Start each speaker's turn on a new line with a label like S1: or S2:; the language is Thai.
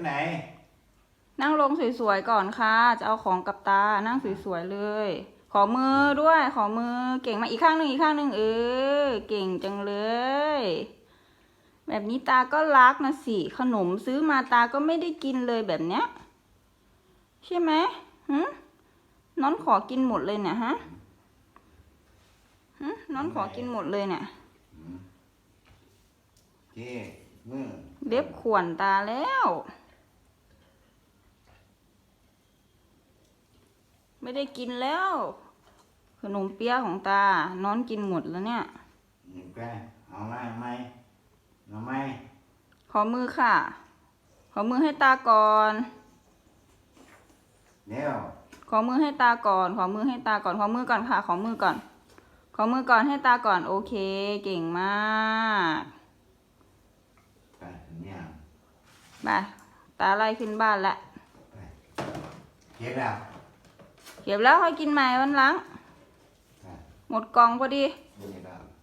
S1: ที่ไหน
S2: นั่งลงสวยๆก่อนค่ะ จะเอาของกับตา นั่งสวยๆเลย ขอมือด้วย ขอมือ เก่งมากอีกข้างหนึ่งอีกข้างหนึ่งเออ เก่งจังเลย แบบนี้ตาก็รักนะสิ ขนมซื้อมาตาก็ไม่ได้กินเลยแบบเนี้ย ใช่ไหมหึน้อนขอกินหมดเลยเนี่ยฮะหึน้อนขอกินหมดเลยเนี่ย
S1: เจ๊มือ
S2: เล็บข่วนตาแล้ว ไม่ได้กินแล้ว ขนมเปี๊ยะของตานอนกินหมดแล้วเนี่ย
S1: นี่แกเอาไหมเอาไหมเอาไหม
S2: ขอมือค่ะ ขอมือให้ตาก่อน
S1: เดี๋ยว
S2: ขอมือให้ตาก่อน ขอมือให้ตาก่อน ขอมือก่อนค่ะ ขอมือก่อน ขอมือก่อนให้ตาก่อน โอเค เก่งมาก
S1: ไปเนี่ย
S2: ไปตาไล่ขึ้นบ้านแล้ว
S1: ไปเก็บแล้ว
S2: เก็บแล้วค่อยกินใหม่วันหลัง
S1: ไป
S2: หมดกล่องพอดี
S1: นี่แล้วเก่ง